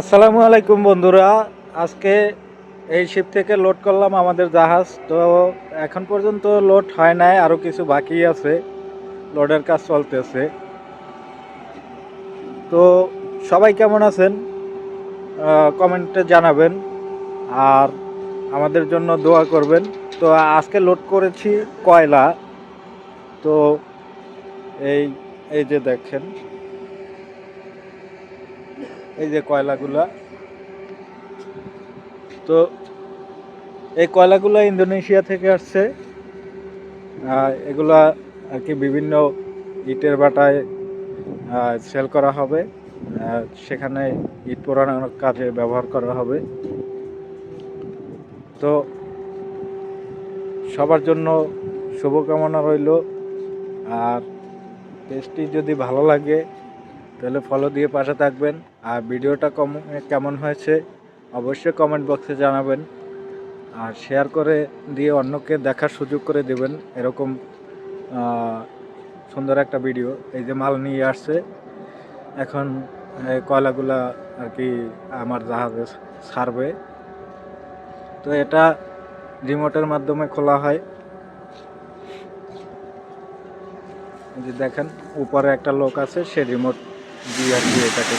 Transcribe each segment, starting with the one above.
আসসালামু আলাইকুম বন্ধুরা। আজকে এই শিপ থেকে লোড করলাম আমাদের জাহাজ। তো এখন পর্যন্ত লোড হয় নাই আরও কিছু বাকি আছে। লোডের কাজ চলতেছে। তো সবাই কেমন আছেন? কমেন্টে জানাবেন। আর আমাদের জন্য দোয়া করবেন। তো আজকে লোড করেছি কয়লা। তো এই এই যে দেখেন। এই যে কয়লাগুলা। তো এই কয়লাগুলো ইন্দোনেশিয়া থেকে আসছে। এগুলা আর কি বিভিন্ন ইটের বাটায় সেল করা হবে। সেখানে ইট পোড়ানোর কাজে ব্যবহার করা হবে। তো সবার জন্য শুভকামনা রইল। আর পেজটি যদি ভালো লাগে তাহলে ফলো দিয়ে পাশে থাকবেন। আর ভিডিওটা কম কেমন হয়েছে অবশ্যই কমেন্ট বক্সে জানাবেন। আর শেয়ার করে দিয়ে অন্যকে দেখার সুযোগ করে দেবেন এরকম সুন্দর একটা ভিডিও এই যে মাল নিয়ে আসছে, এখন কয়লাগুলা আর কি আমার জাহাজে ছাড়বে। তো এটা রিমোটের মাধ্যমে খোলা হয়। যে দেখেন, উপরে একটা লোক আছে, সে রিমোট দিয়ে আর কি এটাকে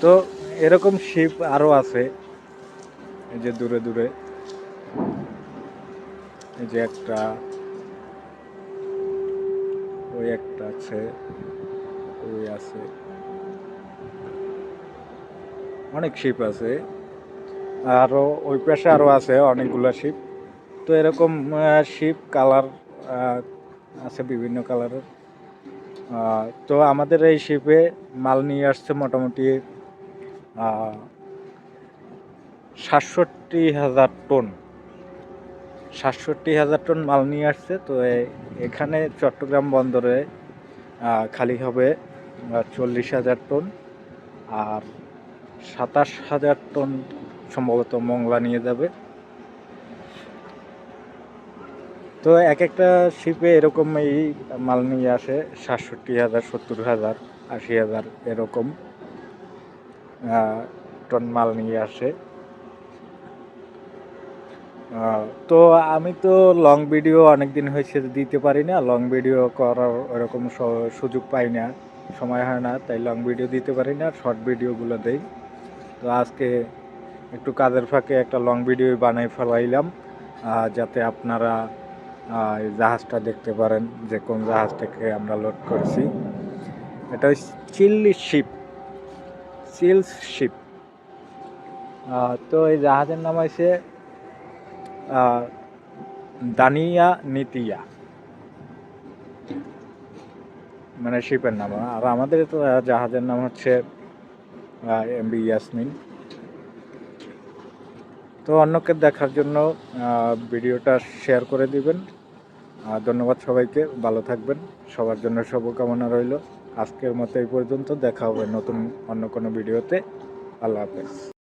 তো এরকম শিপ আরও আছে। এই যে দূরে দূরে। এই যে একটা। ওই একটা আছে। ওই আছে। অনেক শিপ আছে। আরও ওই পাশে আরও আছে অনেকগুলো শিপ তো এরকম শিপ কালার আছে বিভিন্ন কালারের। তো আমাদের এই শিপে মাল নিয়ে আসছে মোটামুটি সাতষট্টি হাজার টন। সাতষট্টি হাজার টন মাল নিয়ে আসছে, তো এখানে চট্টগ্রাম বন্দরে খালি হবে চল্লিশ হাজার টন। আর সাতাশ হাজার টন সম্ভবত মংলা নিয়ে যাবে। তো এক একটা শিপে এরকম এই মাল নিয়ে আসে, সাতষট্টি হাজার, সত্তর হাজার, আশি হাজার এরকম টন মাল নিয়ে আসে। তো আমি তো লং ভিডিও অনেক দিন হয়েছে দিতে পারি না লং ভিডিও করার ওরকম সুযোগ পাই না, সময় হয় না, তাই লং ভিডিও দিতে পারি না শর্ট ভিডিওগুলো দেই। তো আজকে একটু কাজের ফাঁকে একটা লং ভিডিও বানাই ফেলাইলাম যাতে আপনারা জাহাজটা দেখতে পারেন যে কোন জাহাজ থেকে আমরা লোড করেছি। এটা চিল্লি শিপ, চিলস শিপ। তো এই জাহাজের নাম হয়েছে দানিয়া নিতিয়া। মানে শিপের নাম আর আমাদের তো জাহাজের নাম হচ্ছে এমবি ইয়াসমিন। তো অন্যকে দেখার জন্য ভিডিওটা শেয়ার করে দিবেন। ধন্যবাদ সবাইকে, ভালো থাকবেন, সবার জন্য শুভকামনা রইল। আজকের মতো এই পর্যন্ত, দেখা হবে নতুন অন্য কোনো ভিডিওতে। আল্লাহ হাফেজ।